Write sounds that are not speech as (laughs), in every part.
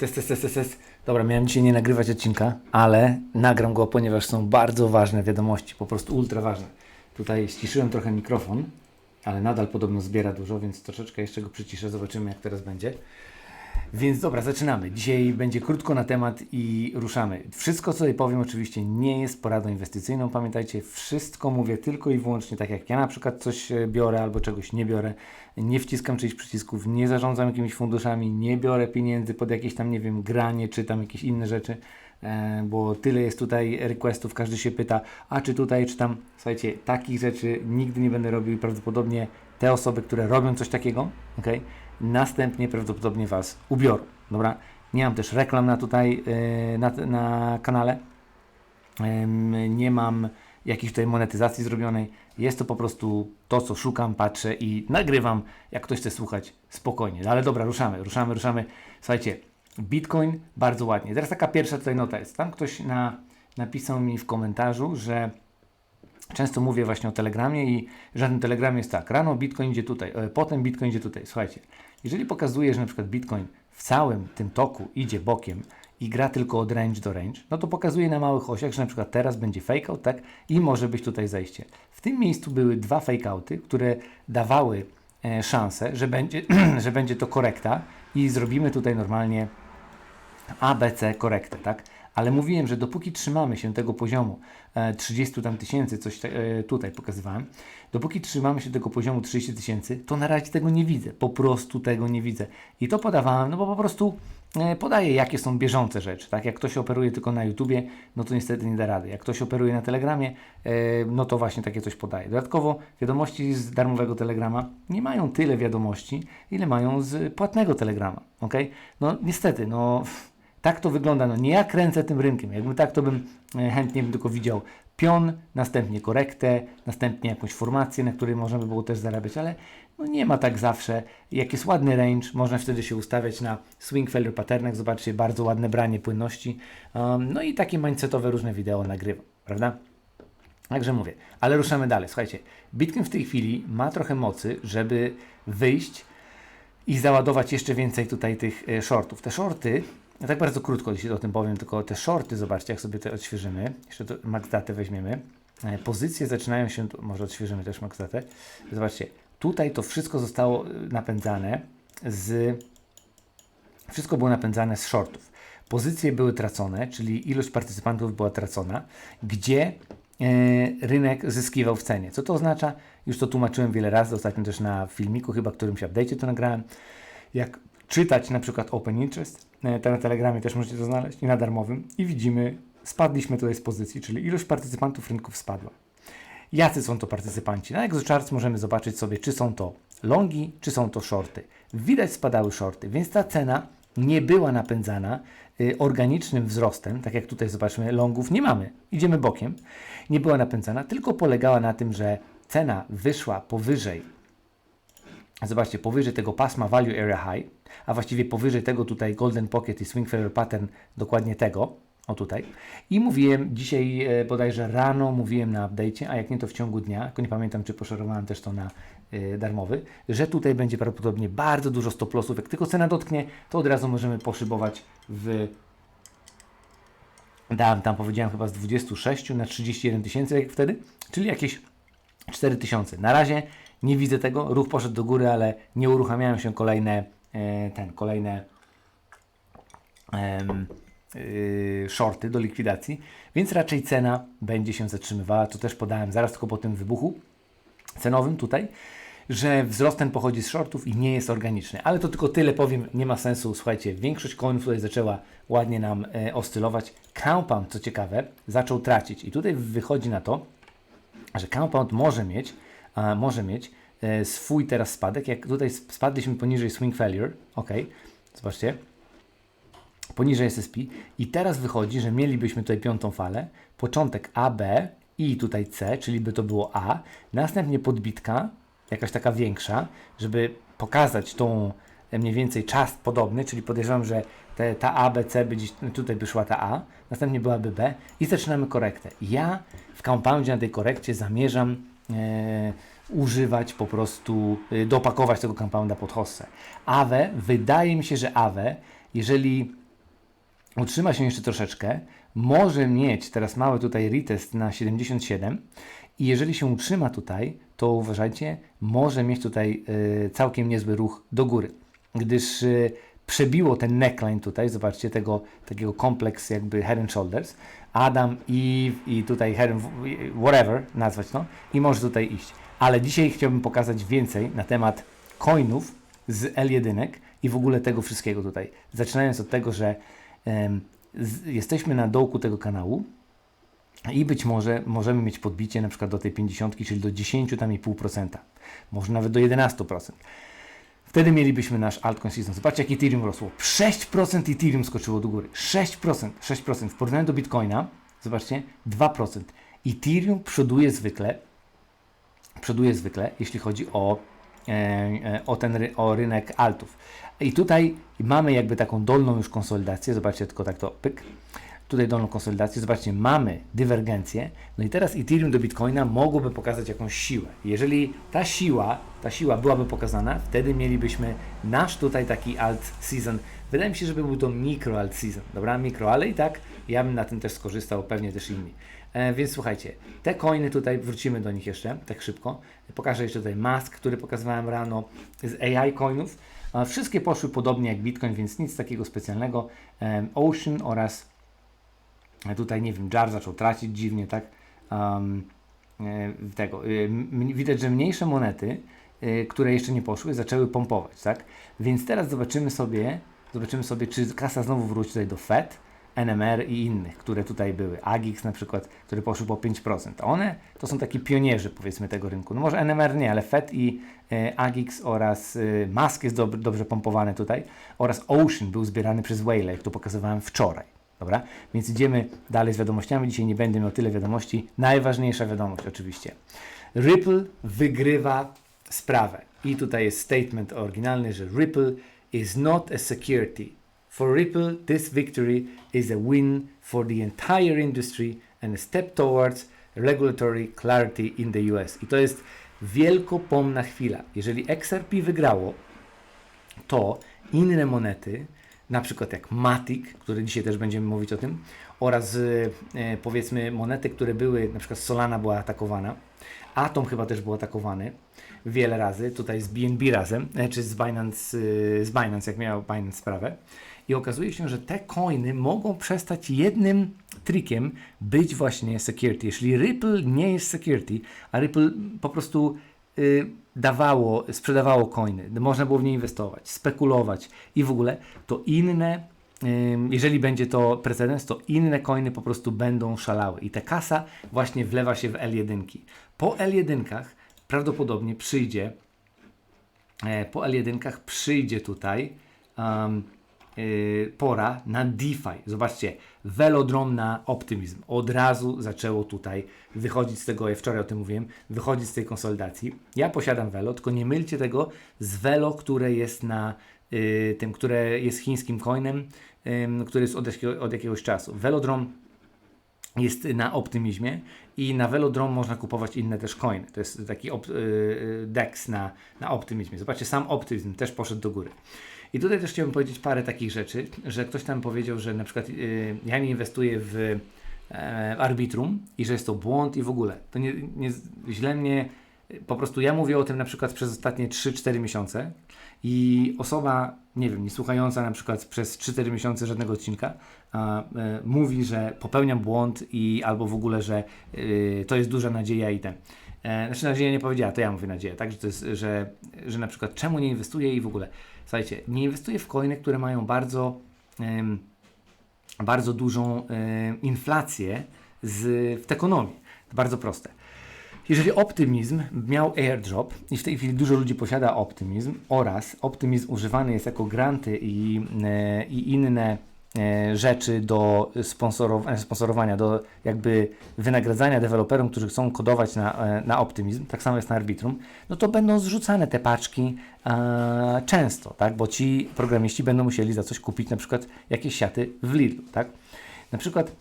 test, test, test, test. Dobra, miałem dzisiaj nie nagrywać odcinka, ale nagram go, ponieważ są bardzo ważne wiadomości, po prostu ultra ważne. Tutaj ściszyłem trochę mikrofon, ale nadal podobno zbiera dużo, więc troszeczkę jeszcze go przyciszę, zobaczymy jak teraz będzie. Więc dobra, zaczynamy. Dzisiaj będzie krótko na temat i ruszamy. Wszystko, co tutaj powiem, oczywiście nie jest poradą inwestycyjną. Pamiętajcie, wszystko mówię tylko i wyłącznie tak, jak ja na przykład coś e, biorę albo czegoś nie biorę. Nie wciskam czyichś przycisków, nie zarządzam jakimiś funduszami, nie biorę pieniędzy pod jakieś tam, nie wiem, granie czy tam jakieś inne rzeczy, e, bo tyle jest tutaj requestów, każdy się pyta, a czy tutaj, czy tam. Słuchajcie, takich rzeczy nigdy nie będę robił i prawdopodobnie te osoby, które robią coś takiego, ok, następnie prawdopodobnie Was ubiorą. Dobra? Nie mam też reklam na tutaj yy, na, na kanale. Nie mam jakiejś tutaj monetyzacji zrobionej. Jest to po prostu to, co szukam, patrzę i nagrywam. Jak ktoś chce słuchać, spokojnie. No ale dobra, ruszamy, ruszamy, ruszamy. Słuchajcie, Bitcoin bardzo ładnie. Teraz taka pierwsza tutaj nota jest. Tam ktoś na, napisał mi w komentarzu, że Często mówię właśnie o Telegramie i że na Telegramie jest tak, rano Bitcoin idzie tutaj, e, potem Bitcoin idzie tutaj. Słuchajcie, jeżeli pokazuje, że na przykład Bitcoin w całym tym toku idzie bokiem i gra tylko od range do range, no to pokazuje na małych osiach, że na przykład teraz będzie fake out, tak? I może być tutaj zejście. W tym miejscu były dwa fake outy, które dawały e, szansę, że będzie, (clears throat) że będzie to korekta i zrobimy tutaj normalnie ABC korektę, tak? Ale mówiłem, że dopóki trzymamy się tego poziomu e, 30 tam tysięcy, coś e, tutaj pokazywałem, dopóki trzymamy się tego poziomu 30 tysięcy, to na razie tego nie widzę. Po prostu tego nie widzę. I to podawałem, no bo po prostu e, podaję, jakie są bieżące rzeczy. Tak? Jak ktoś operuje tylko na YouTubie, no to niestety nie da rady. Jak ktoś operuje na Telegramie, e, no to właśnie takie coś podaje. Dodatkowo wiadomości z darmowego Telegrama nie mają tyle wiadomości, ile mają z płatnego Telegrama. Okay? No niestety, no tak to wygląda. No nie ja kręcę tym rynkiem. Jakbym tak, to bym e, chętnie bym tylko widział pion, następnie korektę, następnie jakąś formację, na której można by było też zarabiać, ale no nie ma tak zawsze. Jak jest ładny range, można wtedy się ustawiać na swing failure patternach. Zobaczcie, bardzo ładne branie płynności. Um, no i takie mindsetowe różne wideo nagrywam, prawda? Także mówię, ale ruszamy dalej. Słuchajcie, Bitcoin w tej chwili ma trochę mocy, żeby wyjść i załadować jeszcze więcej tutaj tych e, shortów. Te shorty ja tak bardzo krótko dzisiaj o tym powiem, tylko te shorty, zobaczcie, jak sobie te odświeżymy. Jeszcze to MaxDatę weźmiemy. E, pozycje zaczynają się, może odświeżymy też MaxDatę. Zobaczcie, tutaj to wszystko zostało e, napędzane z... Wszystko było napędzane z shortów. Pozycje były tracone, czyli ilość partycypantów była tracona, gdzie e, rynek zyskiwał w cenie. Co to oznacza? Już to tłumaczyłem wiele razy, ostatnio też na filmiku, chyba którymś update'cie to nagrałem. Jak czytać na przykład Open Interest, e, na Telegramie też możecie to znaleźć i na darmowym i widzimy, spadliśmy tutaj z pozycji, czyli ilość partycypantów rynków spadła. Jacy są to partycypanci? Na ExoCharts możemy zobaczyć sobie, czy są to longi, czy są to shorty. Widać spadały shorty, więc ta cena nie była napędzana y, organicznym wzrostem, tak jak tutaj zobaczmy, longów nie mamy, idziemy bokiem, nie była napędzana, tylko polegała na tym, że cena wyszła powyżej Zobaczcie, powyżej tego pasma Value Area High, a właściwie powyżej tego tutaj Golden Pocket i Swing Failure Pattern, dokładnie tego, o tutaj. I mówiłem dzisiaj e, bodajże rano, mówiłem na update'cie, a jak nie to w ciągu dnia, tylko nie pamiętam, czy poszerowałem też to na e, darmowy, że tutaj będzie prawdopodobnie bardzo dużo stop lossów. Jak tylko cena dotknie, to od razu możemy poszybować w dałem tam powiedziałem chyba z 26 na 31 tysięcy jak wtedy, czyli jakieś 4 tysiące. Na razie nie widzę tego. Ruch poszedł do góry, ale nie uruchamiają się kolejne e, ten, kolejne e, shorty do likwidacji, więc raczej cena będzie się zatrzymywała. To też podałem zaraz tylko po tym wybuchu cenowym tutaj, że wzrost ten pochodzi z shortów i nie jest organiczny. Ale to tylko tyle powiem, nie ma sensu. Słuchajcie, większość coinów tutaj zaczęła ładnie nam e, oscylować. Compound, co ciekawe, zaczął tracić i tutaj wychodzi na to, że Compound może mieć może mieć e, swój teraz spadek. Jak tutaj spadliśmy poniżej swing failure, ok, zobaczcie, poniżej SSP i teraz wychodzi, że mielibyśmy tutaj piątą falę, początek AB i tutaj C, czyli by to było A, następnie podbitka, jakaś taka większa, żeby pokazać tą e, mniej więcej czas podobny, czyli podejrzewam, że te, ta A, B, C by gdzieś, tutaj by szła ta A, następnie byłaby B i zaczynamy korektę. Ja w compoundzie na tej korekcie zamierzam używać po prostu, e, dopakować tego compounda pod hossę. Awe, wydaje mi się, że Awe, jeżeli utrzyma się jeszcze troszeczkę, może mieć teraz mały tutaj retest na 77 i jeżeli się utrzyma tutaj, to uważajcie, może mieć tutaj y, całkiem niezły ruch do góry, gdyż przebiło ten neckline tutaj, zobaczcie, tego takiego kompleks jakby head and shoulders, Adam, Eve i tutaj and, whatever nazwać to i może tutaj iść. Ale dzisiaj chciałbym pokazać więcej na temat coinów z L1 i w ogóle tego wszystkiego tutaj. Zaczynając od tego, że em, z, jesteśmy na dołku tego kanału i być może możemy mieć podbicie na przykład do tej 50, czyli do 10,5%, może nawet do 11%. Wtedy mielibyśmy nasz altcoin season. Zobaczcie, jak Ethereum rosło. 6% Ethereum skoczyło do góry. 6%. 6%. W porównaniu do Bitcoina, zobaczcie, 2%. Ethereum przoduje zwykle, przoduje zwykle, jeśli chodzi o, e, e, o ten o rynek altów. I tutaj mamy jakby taką dolną już konsolidację. Zobaczcie, tylko tak to pyk. Tutaj dolną konsolidację. Zobaczcie, mamy dywergencję. No i teraz Ethereum do Bitcoina mogłoby pokazać jakąś siłę. Jeżeli ta siła, ta siła byłaby pokazana, wtedy mielibyśmy nasz tutaj taki alt season. Wydaje mi się, że był to mikro alt season. Dobra, mikro, ale i tak ja bym na tym też skorzystał, pewnie też inni. E, więc słuchajcie, te coiny tutaj, wrócimy do nich jeszcze tak szybko. Pokażę jeszcze tutaj mask, który pokazywałem rano z AI coinów. E, wszystkie poszły podobnie jak Bitcoin, więc nic takiego specjalnego. E, Ocean oraz tutaj nie wiem, Jar zaczął tracić dziwnie, tak? Um, tego. e, Widać, że mniejsze monety, e, które jeszcze nie poszły, zaczęły pompować, tak? Więc teraz zobaczymy sobie, zobaczymy sobie, czy kasa znowu wróci tutaj do FED, NMR i innych, które tutaj były. Agix na przykład, które poszły po 5%. A one to są taki pionierzy powiedzmy tego rynku. No może NMR nie, ale FED i Agix oraz Mask jest dob dobrze pompowany tutaj oraz Ocean był zbierany przez Whale, jak to pokazywałem wczoraj. Dobra? Więc idziemy dalej z wiadomościami. Dzisiaj nie będę miał tyle wiadomości. Najważniejsza wiadomość oczywiście. Ripple wygrywa sprawę. I tutaj jest statement oryginalny, że Ripple is not a security. For Ripple, this victory is a win for the entire industry and a step towards regulatory clarity in the US. I to jest wielkopomna chwila. Jeżeli XRP wygrało, to inne monety, na przykład jak Matic, który dzisiaj też będziemy mówić o tym, oraz e, powiedzmy monety, które były, na przykład Solana była atakowana, Atom chyba też był atakowany wiele razy, tutaj z BNB razem, e, czy z Binance, e, z Binance, jak miał Binance sprawę. I okazuje się, że te coiny mogą przestać jednym trikiem być właśnie security. Jeśli Ripple nie jest security, a Ripple po prostu y, dawało, sprzedawało coiny, można było w nie inwestować, spekulować i w ogóle, to inne, jeżeli będzie to precedens, to inne coiny po prostu będą szalały i ta kasa właśnie wlewa się w L1. Po L1 prawdopodobnie przyjdzie, e, po L1 przyjdzie tutaj um, y, pora na DeFi. Zobaczcie, velodrom na optymizm. Od razu zaczęło tutaj wychodzić z tego, ja wczoraj o tym mówiłem, wychodzić z tej konsolidacji. Ja posiadam Velo, tylko nie mylcie tego z Velo, które jest na y, tym, które jest chińskim coinem, który jest od, od jakiegoś czasu. Velodrom jest na optymizmie i na Velodrom można kupować inne też coiny. To jest taki op, y, y, DEX na, na optymizmie. Zobaczcie, sam optymizm też poszedł do góry. I tutaj też chciałbym powiedzieć parę takich rzeczy, że ktoś tam powiedział, że na przykład y, ja nie inwestuję w e, arbitrum i że jest to błąd i w ogóle. To nie, nie źle mnie, po prostu ja mówię o tym na przykład przez ostatnie 3-4 miesiące i osoba, nie wiem, nie słuchająca na przykład przez 3-4 miesiące żadnego odcinka, a, e, mówi, że popełniam błąd i albo w ogóle, że y, to jest duża nadzieja i ten. E, znaczy nadzieja nie powiedziała, to ja mówię nadzieję, tak? Że, to jest, że, że na przykład czemu nie inwestuję i w ogóle. Słuchajcie, nie inwestuję w coiny, które mają bardzo, bardzo dużą inflację z, w tekonomii. To bardzo proste. Jeżeli optymizm miał airdrop i w tej chwili dużo ludzi posiada optymizm oraz optymizm używany jest jako granty i, e, i inne rzeczy do sponsorow- sponsorowania, do jakby wynagradzania deweloperom, którzy chcą kodować na, e, na optymizm, tak samo jest na Arbitrum, no to będą zrzucane te paczki e, często, tak? bo ci programiści będą musieli za coś kupić na przykład jakieś siaty w Lidlu, tak? Na przykład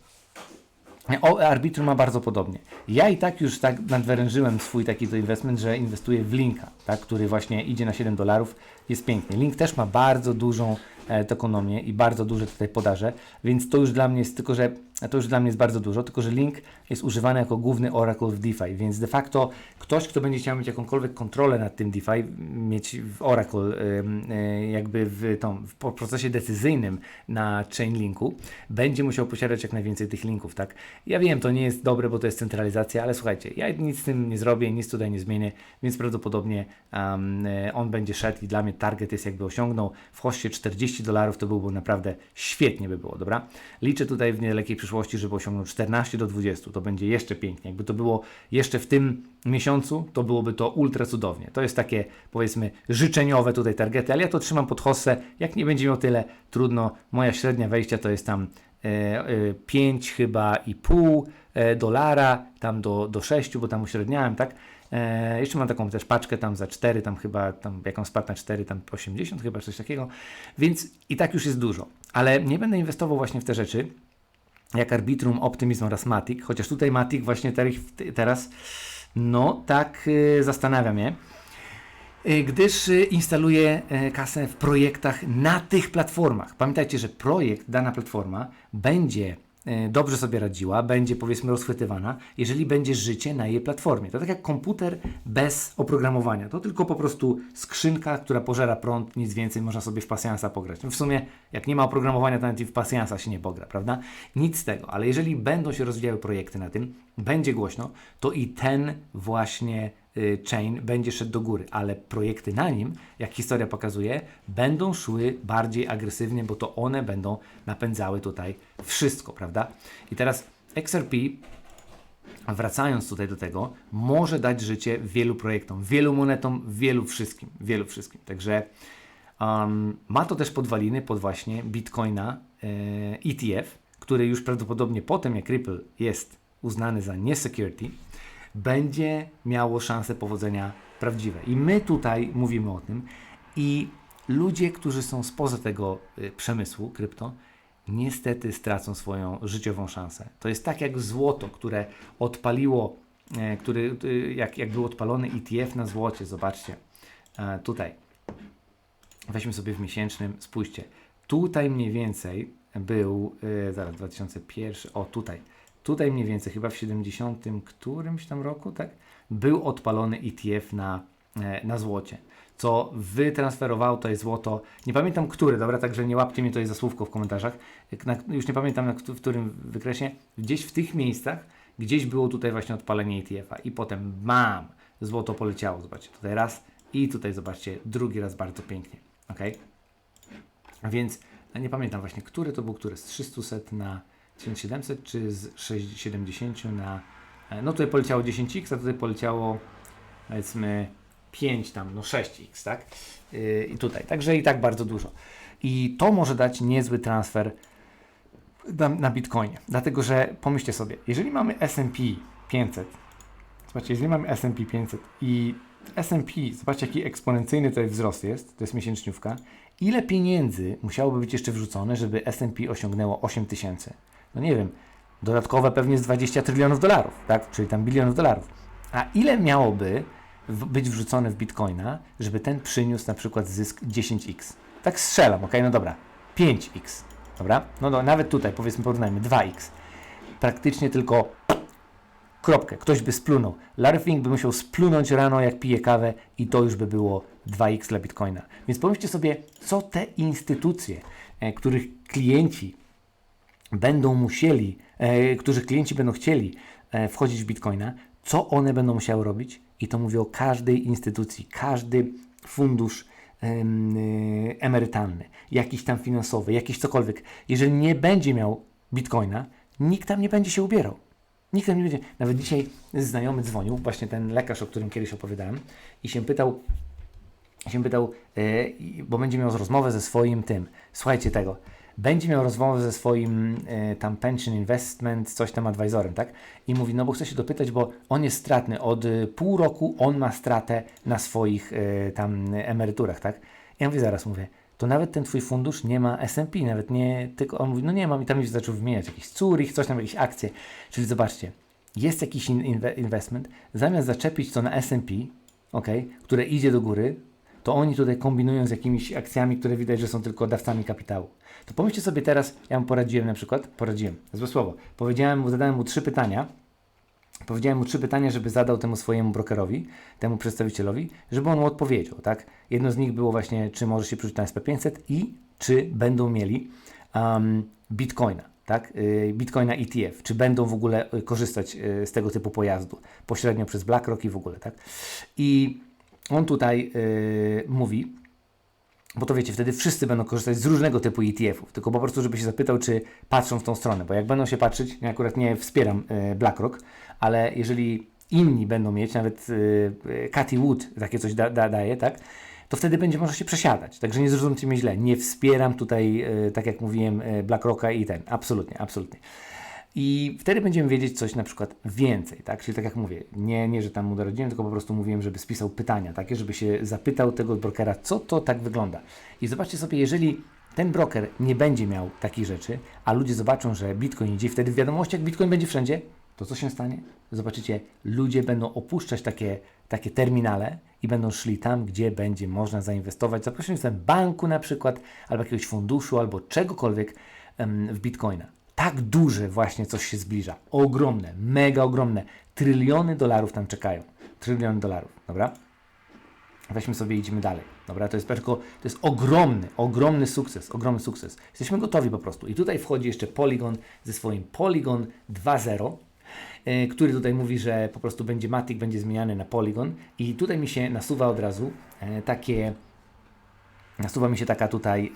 o Arbitrum ma bardzo podobnie. Ja i tak już tak nadwyrężyłem swój taki to investment, że inwestuję w Linka, tak, który właśnie idzie na 7 dolarów. Jest piękny. Link też ma bardzo dużą e, tokonomię i bardzo duże tutaj podaże, więc to już dla mnie jest tylko, że to już dla mnie jest bardzo dużo, tylko że link jest używany jako główny oracle w DeFi, więc de facto ktoś, kto będzie chciał mieć jakąkolwiek kontrolę nad tym DeFi, mieć w Oracle y, jakby w, tą, w procesie decyzyjnym na Chainlinku, będzie musiał posiadać jak najwięcej tych linków, tak? Ja wiem, to nie jest dobre, bo to jest centralizacja, ale słuchajcie, ja nic z tym nie zrobię, nic tutaj nie zmienię, więc prawdopodobnie um, on będzie szedł i dla mnie target jest jakby osiągnął w hoście 40 dolarów, to byłby naprawdę świetnie by było, dobra? Liczę tutaj w niedalekiej przyszłości, żeby osiągnął 14 do 20, to będzie jeszcze pięknie. Jakby to było jeszcze w tym miesiącu, to byłoby to ultra cudownie. To jest takie, powiedzmy, życzeniowe tutaj targety, ale ja to trzymam pod hossę. Jak nie będzie miał tyle, trudno. Moja średnia wejścia to jest tam e, e, 5 chyba i pół e, dolara, tam do, do 6, bo tam uśredniałem, tak? E, jeszcze mam taką też paczkę tam za 4, tam chyba, tam jaką spadł na 4, tam 80 chyba, coś takiego. Więc i tak już jest dużo. Ale nie będę inwestował właśnie w te rzeczy, jak Arbitrum, Optimism oraz Matic, chociaż tutaj Matic właśnie ter- teraz, no tak y, zastanawia mnie, y, gdyż y, instaluje y, kasę w projektach na tych platformach. Pamiętajcie, że projekt, dana platforma będzie dobrze sobie radziła, będzie powiedzmy rozchwytywana, jeżeli będzie życie na jej platformie. To tak jak komputer bez oprogramowania. To tylko po prostu skrzynka, która pożera prąd, nic więcej, można sobie w pasjansa pograć. No w sumie, jak nie ma oprogramowania, to nawet i w pasjansa się nie pogra, prawda? Nic z tego, ale jeżeli będą się rozwijały projekty na tym, będzie głośno, to i ten właśnie chain będzie szedł do góry, ale projekty na nim, jak historia pokazuje, będą szły bardziej agresywnie, bo to one będą napędzały tutaj wszystko, prawda? I teraz XRP wracając tutaj do tego, może dać życie wielu projektom, wielu monetom, wielu wszystkim, wielu wszystkim. Także um, ma to też podwaliny pod właśnie Bitcoina e, ETF, który już prawdopodobnie potem, jak Ripple jest uznany za nie-security, będzie miało szansę powodzenia prawdziwe. I my tutaj mówimy o tym i ludzie, którzy są spoza tego y, przemysłu krypto, niestety stracą swoją życiową szansę. To jest tak jak złoto, które odpaliło, e, który, y, jak, jak był odpalony ETF na złocie, zobaczcie, e, tutaj. Weźmy sobie w miesięcznym, spójrzcie. Tutaj mniej więcej był, e, zaraz 2001, o tutaj, tutaj mniej więcej chyba w 70 którymś tam roku, tak, był odpalony ETF na, e, na złocie, co wytransferowało to jest złoto, nie pamiętam który, dobra, także nie łapcie mnie tutaj za słówko w komentarzach, na, już nie pamiętam na, w którym wykresie, gdzieś w tych miejscach, gdzieś było tutaj właśnie odpalenie ETF-a i potem bam, złoto poleciało, zobaczcie, tutaj raz i tutaj zobaczcie, drugi raz bardzo pięknie, ok? Więc ja nie pamiętam właśnie, który to był, który z 300 na 1700 czy z 6, 70 na. e, No tutaj poleciało 10x, a tutaj poleciało powiedzmy 5 tam, no 6x, tak? Yy, I tutaj, także i tak bardzo dużo. I to może dać niezły transfer na, na Bitcoinie, dlatego że pomyślcie sobie, jeżeli mamy S&P 500, zobaczcie, jeżeli mamy S&P 500 i S&P, zobaczcie jaki eksponencyjny tutaj wzrost jest, to jest miesięczniówka, ile pieniędzy musiałoby być jeszcze wrzucone, żeby S&P osiągnęło 8 tysięcy? No nie wiem, dodatkowe pewnie z 20 trylionów dolarów, tak? Czyli tam bilionów dolarów. A ile miałoby być wrzucone w Bitcoina, żeby ten przyniósł na przykład zysk 10x? Tak strzelam, ok? No dobra, 5x, dobra? No, no nawet tutaj powiedzmy porównajmy 2x. Praktycznie tylko kropkę, ktoś by splunął. Larry by musiał splunąć rano, jak pije kawę i to już by było 2x dla Bitcoina. Więc pomyślcie sobie, co te instytucje, e, których klienci będą musieli, e, których klienci będą chcieli e, wchodzić w Bitcoina, co one będą musiały robić? I to mówię o każdej instytucji, każdy fundusz y, emerytalny, jakiś tam finansowy, jakiś cokolwiek. Jeżeli nie będzie miał Bitcoina, nikt tam nie będzie się ubierał. Nikt tam nie będzie. Nawet dzisiaj znajomy dzwonił, właśnie ten lekarz, o którym kiedyś opowiadałem, i się pytał, się pytał, e, bo będzie miał rozmowę ze swoim tym. Słuchajcie tego. Będzie miał rozmowę ze swoim e, tam pension investment, coś tam advisorem, tak? I mówi, no bo chcę się dopytać, bo on jest stratny. Od e, pół roku on ma stratę na swoich e, tam emeryturach, tak? Ja mówię, zaraz mówię, to nawet ten twój fundusz nie ma S&P, nawet nie, tylko on mówi, no nie mam i tam już zaczął wymieniać jakiś Zurich, coś tam, jakieś akcje. Czyli zobaczcie, jest jakiś in, investment, zamiast zaczepić to na S&P, ok, które idzie do góry, to oni tutaj kombinują z jakimiś akcjami, które widać, że są tylko dawcami kapitału. To pomyślcie sobie teraz, ja mu poradziłem na przykład, poradziłem, złe słowo, powiedziałem mu, zadałem mu trzy pytania, Powiedziałem mu trzy pytania, żeby zadał temu swojemu brokerowi, temu przedstawicielowi, żeby on mu odpowiedział, tak? Jedno z nich było właśnie, czy może się przerzucić na SP500 i czy będą mieli um, Bitcoina, tak? Y, Bitcoina ETF, czy będą w ogóle y, korzystać y, z tego typu pojazdu, pośrednio przez BlackRock i w ogóle, tak? I on tutaj y, mówi, bo to wiecie, wtedy wszyscy będą korzystać z różnego typu ETF-ów, tylko po prostu, żeby się zapytał, czy patrzą w tą stronę, bo jak będą się patrzeć, ja akurat nie wspieram e, BlackRock, ale jeżeli inni będą mieć, nawet e, Cathy Wood takie coś da, da, daje, tak, to wtedy będzie można się przesiadać. Także nie zrozumcie mnie źle, nie wspieram tutaj, e, tak jak mówiłem, e, BlackRocka i ten, absolutnie, absolutnie. I wtedy będziemy wiedzieć coś na przykład więcej, tak? Czyli tak jak mówię, nie, nie że tam mu doradziłem, tylko po prostu mówiłem, żeby spisał pytania takie, żeby się zapytał tego brokera, co to tak wygląda. I zobaczcie sobie, jeżeli ten broker nie będzie miał takich rzeczy, a ludzie zobaczą, że Bitcoin idzie, wtedy w wiadomościach Bitcoin będzie wszędzie, to co się stanie? Zobaczycie, ludzie będą opuszczać takie, takie terminale i będą szli tam, gdzie będzie można zainwestować za pośrednictwem banku na przykład, albo jakiegoś funduszu, albo czegokolwiek w Bitcoina tak duże właśnie coś się zbliża. Ogromne, mega ogromne. Tryliony dolarów tam czekają. Tryliony dolarów, dobra? Weźmy sobie i idziemy dalej. Dobra, to jest tylko, to jest ogromny, ogromny sukces, ogromny sukces. Jesteśmy gotowi po prostu. I tutaj wchodzi jeszcze Polygon ze swoim Polygon 2.0, yy, który tutaj mówi, że po prostu będzie Matic, będzie zmieniany na Polygon. I tutaj mi się nasuwa od razu yy, takie, nasuwa mi się taka tutaj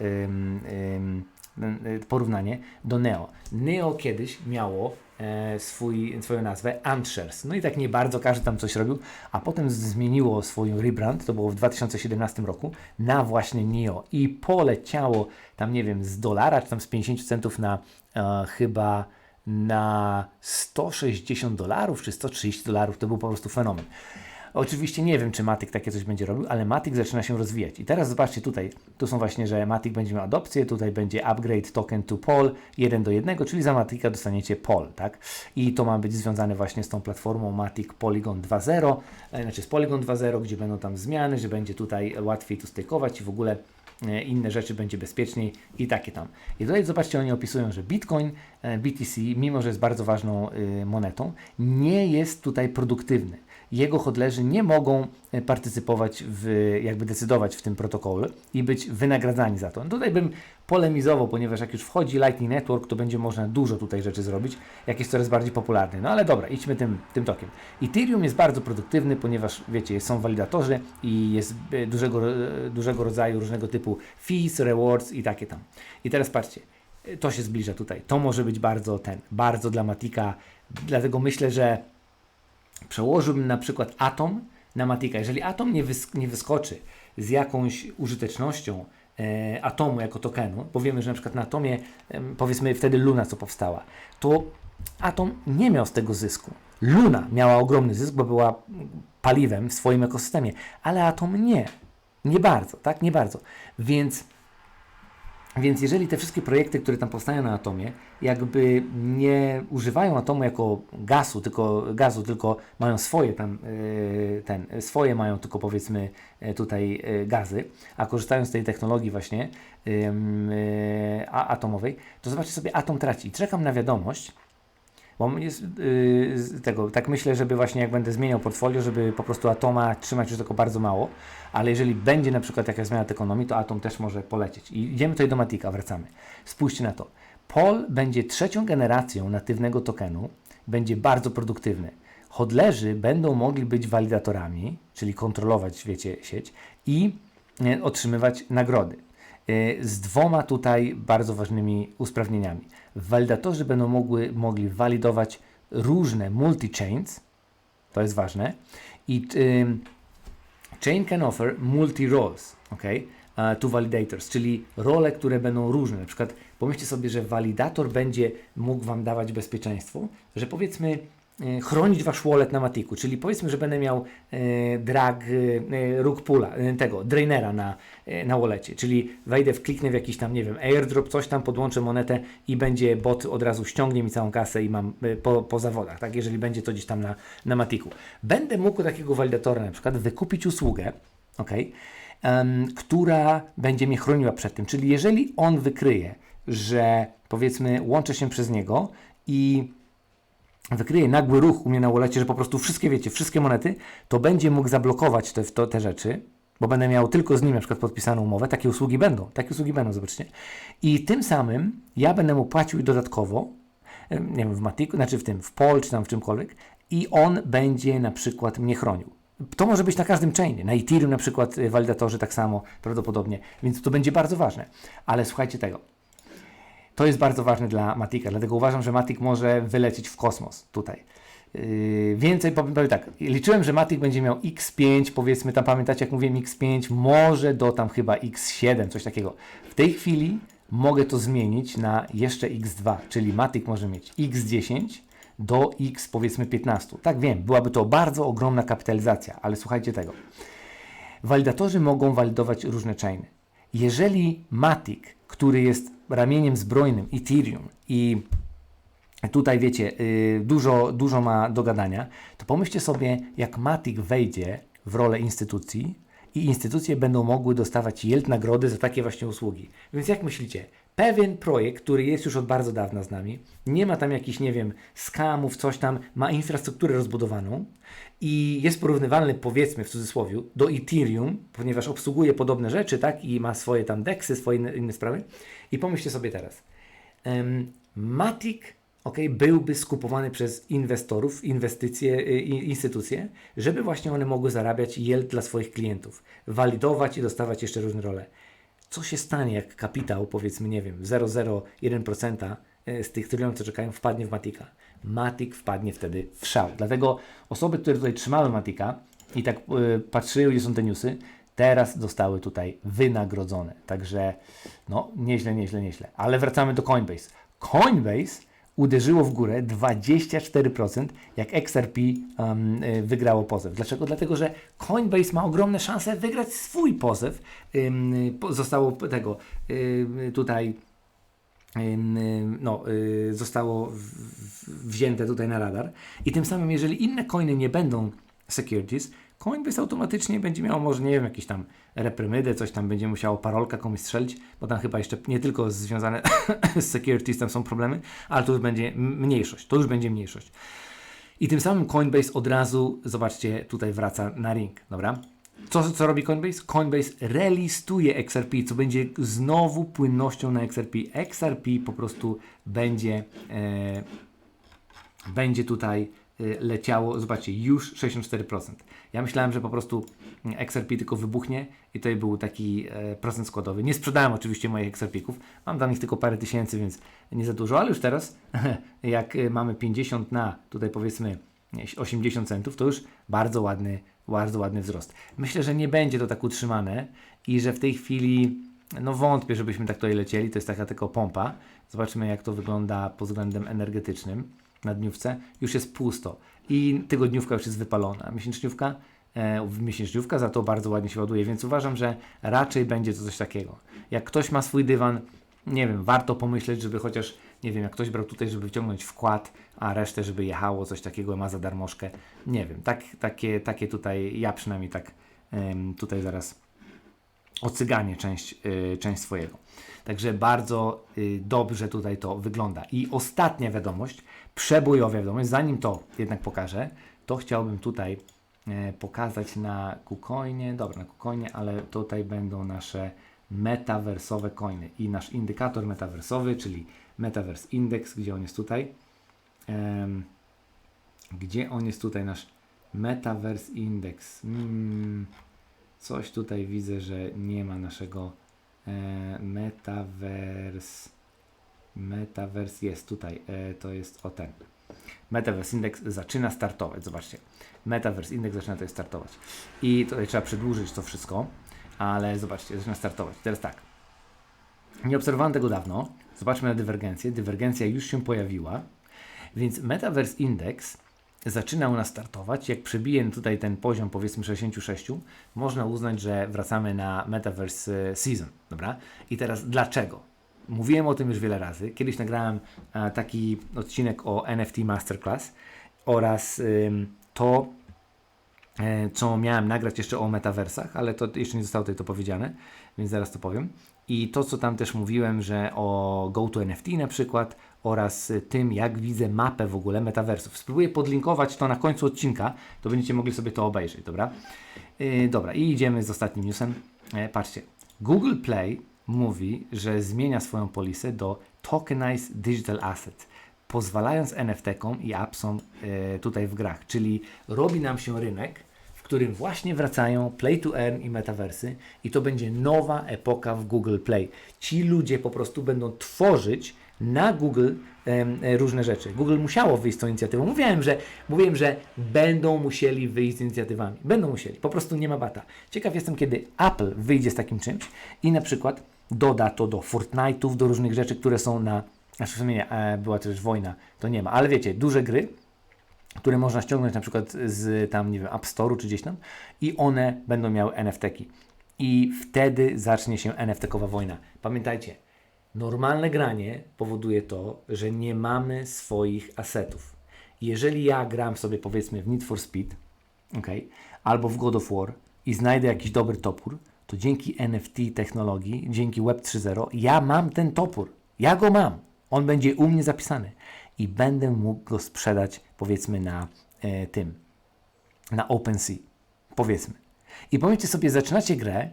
porównanie do Neo. Neo kiedyś miało e, swój, swoją nazwę Antshares. No i tak nie bardzo każdy tam coś robił, a potem zmieniło swój rebrand, to było w 2017 roku, na właśnie Neo i poleciało tam, nie wiem, z dolara, czy tam z 50 centów na e, chyba na 160 dolarów, czy 130 dolarów, to był po prostu fenomen. Oczywiście nie wiem, czy Matic takie coś będzie robił, ale Matic zaczyna się rozwijać. I teraz zobaczcie tutaj, tu są właśnie, że Matic będzie miał adopcję, tutaj będzie upgrade token to POL 1 do 1, czyli za Matica dostaniecie POL, tak? I to ma być związane właśnie z tą platformą Matic Polygon 2.0, e, znaczy z Polygon 2.0, gdzie będą tam zmiany, że będzie tutaj łatwiej tu stakeować i w ogóle e, inne rzeczy będzie bezpieczniej i takie tam. I tutaj zobaczcie, oni opisują, że Bitcoin, e, BTC, mimo że jest bardzo ważną monetą, nie jest tutaj produktywny jego hodlerzy nie mogą e, partycypować w, jakby decydować w tym protokole i być wynagradzani za to. No tutaj bym polemizował, ponieważ jak już wchodzi Lightning Network, to będzie można dużo tutaj rzeczy zrobić, jak jest coraz bardziej popularny. No ale dobra, idźmy tym, tym tokiem. Ethereum jest bardzo produktywny, ponieważ wiecie, są walidatorzy i jest e, dużego, e, dużego rodzaju różnego typu fees, rewards i takie tam. I teraz patrzcie, to się zbliża tutaj. To może być bardzo ten, bardzo dla Matika, dlatego myślę, że przełożyłbym na przykład atom na Matika. Jeżeli atom nie, nie wyskoczy z jakąś użytecznością e, atomu jako tokenu, bo wiemy, że na przykład na atomie, e, powiedzmy wtedy Luna co powstała, to atom nie miał z tego zysku. Luna miała ogromny zysk, bo była paliwem w swoim ekosystemie, ale atom nie. Nie bardzo, tak? Nie bardzo. Więc więc jeżeli te wszystkie projekty, które tam powstają na atomie, jakby nie używają atomu jako gazu, tylko gazu, tylko mają swoje tam yy, ten, swoje mają tylko powiedzmy yy, tutaj yy, gazy, a korzystają z tej technologii właśnie atomowej, to zobaczcie sobie, atom traci. Czekam na wiadomość, bo yy, tego, tak myślę, żeby właśnie jak będę zmieniał portfolio, żeby po prostu atoma trzymać już tylko bardzo mało, ale jeżeli będzie na przykład jakaś zmiana ekonomii, to atom też może polecieć. I idziemy tutaj do Matika, wracamy. Spójrzcie na to. Pol będzie trzecią generacją natywnego tokenu, będzie bardzo produktywny. Hodlerzy będą mogli być walidatorami, czyli kontrolować, wiecie, sieć i e, otrzymywać nagrody. E, z dwoma tutaj bardzo ważnymi usprawnieniami. Walidatorzy będą mogły, mogli walidować różne multi-chains, to jest ważne, i chain can offer multi-roles, ok, uh, to validators, czyli role, które będą różne. Na przykład pomyślcie sobie, że walidator będzie mógł Wam dawać bezpieczeństwo, że powiedzmy chronić wasz wallet na Matiku, czyli powiedzmy, że będę miał e, drag e, rug pula, e, tego drainera na, e, na wallecie, czyli wejdę, wkliknę w jakiś tam, nie wiem, airdrop, coś tam, podłączę monetę i będzie bot od razu ściągnie mi całą kasę i mam e, po, po zawodach, tak, jeżeli będzie to gdzieś tam na, na Matiku. Będę mógł takiego walidatora na przykład wykupić usługę, ok, em, która będzie mnie chroniła przed tym. Czyli jeżeli on wykryje, że powiedzmy łączę się przez niego i wykryje nagły ruch u mnie na wallecie, że po prostu wszystkie, wiecie, wszystkie monety, to będzie mógł zablokować te, to, te rzeczy, bo będę miał tylko z nim na przykład podpisaną umowę. Takie usługi będą, takie usługi będą, zobaczcie. I tym samym ja będę mu płacił dodatkowo, nie wiem, w Matiku, znaczy w tym, w Pol, czy tam w czymkolwiek i on będzie na przykład mnie chronił. To może być na każdym chainie, na Ethereum na przykład y, walidatorzy tak samo prawdopodobnie, więc to będzie bardzo ważne. Ale słuchajcie tego, to jest bardzo ważne dla Matika, dlatego uważam, że Matic może wylecieć w kosmos tutaj. Yy, więcej powiem, powiem tak, liczyłem, że Matic będzie miał X5, powiedzmy tam, pamiętacie jak mówiłem X5, może do tam chyba X7, coś takiego. W tej chwili mogę to zmienić na jeszcze X2, czyli Matic może mieć X10 do X powiedzmy 15. Tak wiem, byłaby to bardzo ogromna kapitalizacja, ale słuchajcie tego. Walidatorzy mogą walidować różne chainy. Jeżeli Matic, który jest ramieniem zbrojnym Ethereum i tutaj wiecie, y, dużo, dużo ma do gadania, to pomyślcie sobie, jak Matic wejdzie w rolę instytucji i instytucje będą mogły dostawać yield nagrody za takie właśnie usługi. Więc jak myślicie, pewien projekt, który jest już od bardzo dawna z nami, nie ma tam jakichś, nie wiem, skamów, coś tam, ma infrastrukturę rozbudowaną i jest porównywalny, powiedzmy w cudzysłowie, do Ethereum, ponieważ obsługuje podobne rzeczy, tak, i ma swoje tam deksy, swoje inne, inne sprawy. I pomyślcie sobie teraz, em, Matic ok, byłby skupowany przez inwestorów, inwestycje, i- instytucje, żeby właśnie one mogły zarabiać yield dla swoich klientów, walidować i dostawać jeszcze różne role. Co się stanie, jak kapitał, powiedzmy, nie wiem, 0,01% y, z tych trylionów, co czekają, wpadnie w Matika? Matic wpadnie wtedy w szał. Dlatego osoby, które tutaj trzymały Matika i tak y, patrzyły, gdzie są te newsy, teraz zostały tutaj wynagrodzone. Także no, nieźle, nieźle, nieźle. Ale wracamy do Coinbase. Coinbase uderzyło w górę 24%, jak XRP um, y, wygrało pozew. Dlaczego? Dlatego, że Coinbase ma ogromne szanse wygrać swój pozew. Zostało tego y, tutaj no, y, zostało wzięte tutaj na radar. I tym samym, jeżeli inne coiny nie będą securities, Coinbase automatycznie będzie miał może, nie wiem, jakieś tam reprymydę, coś tam będzie musiało parolka komuś strzelić, bo tam chyba jeszcze nie tylko związane (coughs) z securities tam są problemy, ale to już będzie mniejszość, to już będzie mniejszość. I tym samym Coinbase od razu, zobaczcie, tutaj wraca na ring, dobra? Co, co robi Coinbase? Coinbase relistuje XRP, co będzie znowu płynnością na XRP. XRP po prostu będzie, e, będzie tutaj e, leciało, zobaczcie, już 64%. Ja myślałem, że po prostu XRP tylko wybuchnie i to był taki e, procent składowy. Nie sprzedałem oczywiście moich XRP-ków, mam tam ich tylko parę tysięcy, więc nie za dużo, ale już teraz, (laughs) jak e, mamy 50 na tutaj powiedzmy nie, 80 centów, to już bardzo ładny, bardzo ładny wzrost. Myślę, że nie będzie to tak utrzymane i że w tej chwili, no wątpię, żebyśmy tak tutaj lecieli, to jest taka tylko pompa. Zobaczmy, jak to wygląda pod względem energetycznym na dniówce. Już jest pusto i tygodniówka już jest wypalona. Miesięczniówka, e, miesięczniówka za to bardzo ładnie się ładuje, więc uważam, że raczej będzie to coś takiego. Jak ktoś ma swój dywan, nie wiem, warto pomyśleć, żeby chociaż, nie wiem, jak ktoś brał tutaj, żeby wyciągnąć wkład, a resztę, żeby jechało, coś takiego ma za darmożkę. Nie wiem, tak, takie, takie tutaj, ja przynajmniej tak tutaj zaraz ocyganie część, y, część swojego. Także bardzo y, dobrze tutaj to wygląda. I ostatnia wiadomość, przebojowa wiadomość, zanim to jednak pokażę, to chciałbym tutaj e, pokazać na KuCoinie, dobra, na KuCoinie, ale tutaj będą nasze metaversowe coiny i nasz indykator metaversowy, czyli Metaverse Index, gdzie on jest tutaj. Em, gdzie on jest tutaj, nasz Metaverse Index? Mm, coś tutaj widzę, że nie ma naszego e, Metaverse. Metaverse jest tutaj, e, to jest o ten. Metaverse Index zaczyna startować, zobaczcie. Metaverse Index zaczyna tutaj startować. I tutaj trzeba przedłużyć to wszystko, ale zobaczcie, zaczyna startować. Teraz tak. Nie obserwowałem tego dawno. Zobaczmy na dywergencję. Dywergencja już się pojawiła, więc Metaverse Index zaczyna u nas startować. Jak przebije tutaj ten poziom, powiedzmy 66, można uznać, że wracamy na Metaverse e, Season. Dobra? I teraz dlaczego? Mówiłem o tym już wiele razy. Kiedyś nagrałem e, taki odcinek o NFT Masterclass oraz to, e, co miałem nagrać jeszcze o metaversach, ale to jeszcze nie zostało tutaj to powiedziane, więc zaraz to powiem. I to, co tam też mówiłem, że o GoToNFT na przykład oraz tym, jak widzę mapę w ogóle metaversów. Spróbuję podlinkować to na końcu odcinka, to będziecie mogli sobie to obejrzeć, dobra? Yy, dobra, i idziemy z ostatnim newsem. E, patrzcie, Google Play mówi, że zmienia swoją polisę do Tokenized Digital Asset, pozwalając NFT-kom i appsom e, tutaj w grach, czyli robi nam się rynek, którym właśnie wracają Play to Earn i metaversy i to będzie nowa epoka w Google Play. Ci ludzie po prostu będą tworzyć na Google e, różne rzeczy. Google musiało wyjść z tą inicjatywą. Mówiłem, że mówiłem, że będą musieli wyjść z inicjatywami. Będą musieli. Po prostu nie ma bata. Ciekaw jestem, kiedy Apple wyjdzie z takim czymś i na przykład doda to do Fortnite'ów, do różnych rzeczy, które są na znaczy w sumie nie, e, była też wojna, to nie ma, ale wiecie, duże gry, które można ściągnąć na przykład z tam, nie wiem, App Store'u czy gdzieś tam i one będą miały NFT-ki. I wtedy zacznie się NFT-kowa wojna. Pamiętajcie, normalne granie powoduje to, że nie mamy swoich asetów. Jeżeli ja gram sobie powiedzmy w Need for Speed, okay, albo w God of War i znajdę jakiś dobry topór, to dzięki NFT technologii, dzięki Web 3.0, ja mam ten topór. Ja go mam. On będzie u mnie zapisany i będę mógł go sprzedać powiedzmy na e, tym, na OpenSea. Powiedzmy. I powiedzcie sobie, zaczynacie grę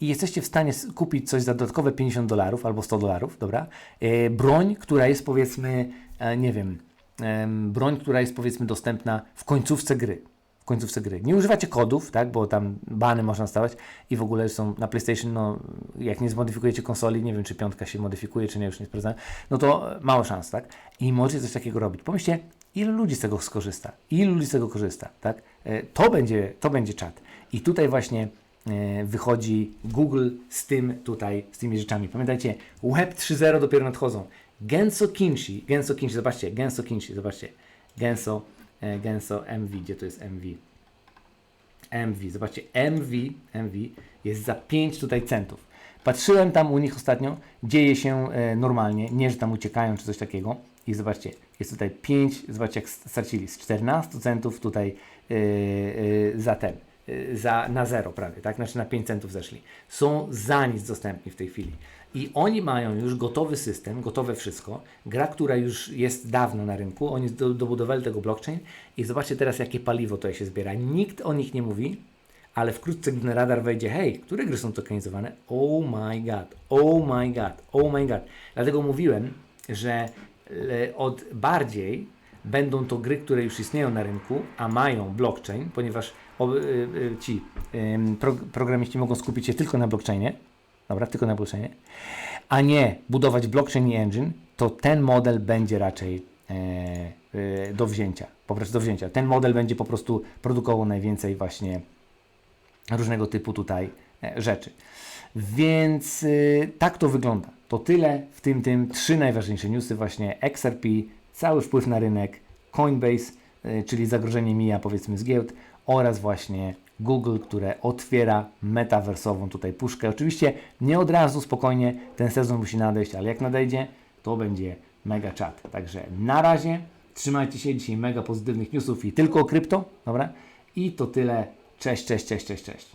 i jesteście w stanie kupić coś za dodatkowe 50 dolarów albo 100 dolarów, dobra? E, broń, która jest powiedzmy, e, nie wiem, em, broń, która jest powiedzmy dostępna w końcówce gry. Końcówce gry. Nie używacie kodów, tak, bo tam bany można stawać i w ogóle są na PlayStation, no jak nie zmodyfikujecie konsoli, nie wiem czy piątka się modyfikuje, czy nie, już nie sprawdzałem, no to mało szans, tak? I możecie coś takiego robić. Pomyślcie, ile ludzi z tego skorzysta? Ilu ludzi z tego korzysta, tak? E, To będzie, to będzie czat. I tutaj właśnie e, wychodzi Google z tym tutaj, z tymi rzeczami. Pamiętajcie, Web 3.0 dopiero nadchodzą. Genso Kinshi, Genso Kinshi, zobaczcie, Genso Kinshi, zobaczcie, Genso, Genso MV, gdzie to jest MV? MV, zobaczcie, MV, MV jest za 5 tutaj centów. Patrzyłem tam u nich ostatnio, dzieje się e, normalnie, nie, że tam uciekają czy coś takiego. I zobaczcie, jest tutaj 5, zobaczcie jak stracili, z 14 centów tutaj e, e, za ten, e, za, na zero prawie, tak? Znaczy na 5 centów zeszli. Są za nic dostępni w tej chwili. I oni mają już gotowy system, gotowe wszystko. Gra, która już jest dawno na rynku, oni do, dobudowali tego blockchain i zobaczcie teraz, jakie paliwo tutaj się zbiera. Nikt o nich nie mówi, ale wkrótce, gdy na radar wejdzie, hej, które gry są tokenizowane? Oh my god, oh my god, oh my god. Dlatego mówiłem, że od bardziej będą to gry, które już istnieją na rynku, a mają blockchain, ponieważ y, y, ci programiści mogą skupić się tylko na blockchainie, dobra, tylko na blockchainie, a nie budować blockchain engine, to ten model będzie raczej e, e, do wzięcia, po prostu do wzięcia. Ten model będzie po prostu produkował najwięcej właśnie różnego typu tutaj e, rzeczy. Więc y, tak to wygląda. To tyle w tym, tym trzy najważniejsze newsy właśnie XRP, cały wpływ na rynek, Coinbase, y, czyli zagrożenie mija powiedzmy z giełd oraz właśnie Google, które otwiera metaversową tutaj puszkę. Oczywiście nie od razu, spokojnie, ten sezon musi nadejść, ale jak nadejdzie, to będzie mega czat. Także na razie, trzymajcie się, dzisiaj mega pozytywnych newsów i tylko o krypto, dobra? I to tyle. Cześć, cześć, cześć, cześć, cześć.